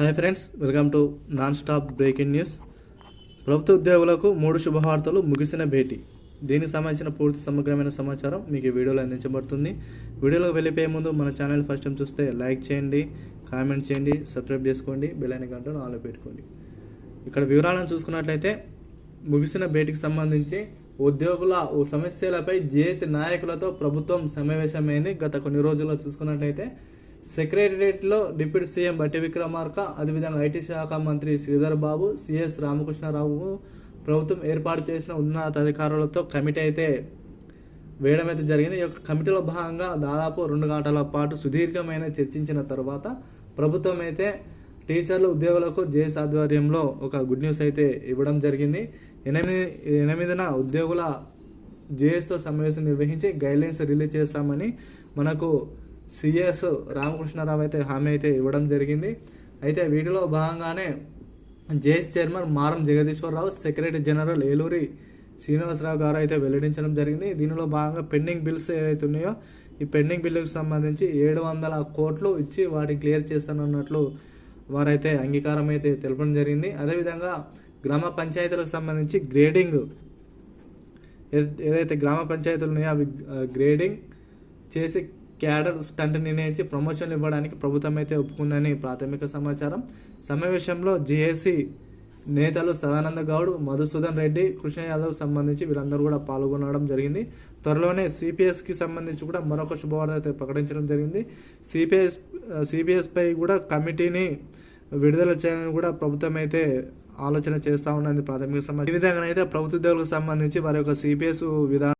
Hi friends welcome to non stop breaking news ప్రభుత్వ ఉద్యోగులకు మూడు శుభవార్తలు ముగిసిన భేటీ. దీనికి సంబంధించిన పూర్తి సమగ్రమైన సమాచారం మీకు ఈ వీడియోలో అందించబడుతుంది. వీడియోలోకి వెళ్ళిపోయే ముందు మన ఛానల్ ఫస్ట్ టైం చూస్తే లైక్ చేయండి కామెంట్ చేయండి సబ్స్క్రైబ్ చేసుకోండి బెల్ ఐకాన్ గంటను ఆన్లో పెట్టుకోండి. ఇక్కడ వివరాలను చూసుకున్నట్లయితే ముగిసిన భేటీకి సంబంధించి ఉద్యోగుల ఓ సమస్యలపై జేఏసీ నాయకులతో ప్రభుత్వం సమావేశమైంది. గత కొన్ని రోజుల్లో చూసుకున్నట్లయితే సెక్రటరియట్లో డిప్యూటీ సీఎం బట్టి విక్రమార్క అదేవిధంగా ఐటీ శాఖ మంత్రి శ్రీధర్ బాబు సిఎస్ రామకృష్ణారావు ప్రభుత్వం ఏర్పాటు చేసిన ఉన్నతాధికారులతో కమిటీ అయితే వేయడం అయితే జరిగింది. ఈ యొక్క కమిటీలో భాగంగా దాదాపు రెండు గంటల పాటు సుదీర్ఘమైన చర్చించిన తర్వాత ప్రభుత్వం అయితే టీచర్లు ఉద్యోగులకు జేఎస్ ఆధ్వర్యంలో ఒక గుడ్ న్యూస్ అయితే ఇవ్వడం జరిగింది. ఎనిమిది ఎనిమిదిన ఉద్యోగుల జేఎస్తో సమావేశం నిర్వహించి గైడ్లైన్స్ రిలీజ్ చేస్తామని మనకు సిఎస్ రామకృష్ణారావు అయితే హామీ అయితే ఇవ్వడం జరిగింది. అయితే వీటిలో భాగంగానే JS chairman Maram Jagadeeswararao secretary general Eluri Srinivasarao గారు అయితే వెల్లడించడం జరిగింది. దీనిలో భాగంగా పెండింగ్ బిల్స్ ఏదైతే ఉన్నాయో ఈ పెండింగ్ బిల్లులకు సంబంధించి ఏడు వందల కోట్లు ఇచ్చి వాటిని క్లియర్ చేస్తానన్నట్లు వారైతే అంగీకారం అయితే తెలపడం జరిగింది. అదేవిధంగా గ్రామ పంచాయతీలకు సంబంధించి గ్రేడింగ్ ఏదైతే గ్రామ పంచాయతీలు ఉన్నాయో అవి గ్రేడింగ్ చేసి క్యాడర్ స్టంట్ నిర్ణయించి ప్రమోషన్లు ఇవ్వడానికి ప్రభుత్వం అయితే ఒప్పుకుందని ప్రాథమిక సమాచారం. సమావేశంలో జేఏసీ నేతలు సదానంద గౌడ్ మధుసూదన్ రెడ్డి కృష్ణ యాదవ్ సంబంధించి వీరందరూ కూడా పాల్గొనడం జరిగింది. త్వరలోనే సిపిఎస్కి సంబంధించి కూడా మరొక శుభవార్త అయితే ప్రకటించడం జరిగింది. సిపిఎస్ సిపిఎస్పై కూడా కమిటీని విడుదల చేయాలని కూడా ప్రభుత్వం అయితే ఆలోచన చేస్తూ ఉన్నది ప్రాథమిక సమాచారం. ఈ విధంగా అయితే ప్రభుత్వ ఉద్యోగులకు సంబంధించి వారి యొక్క సిపిఎస్ విధానం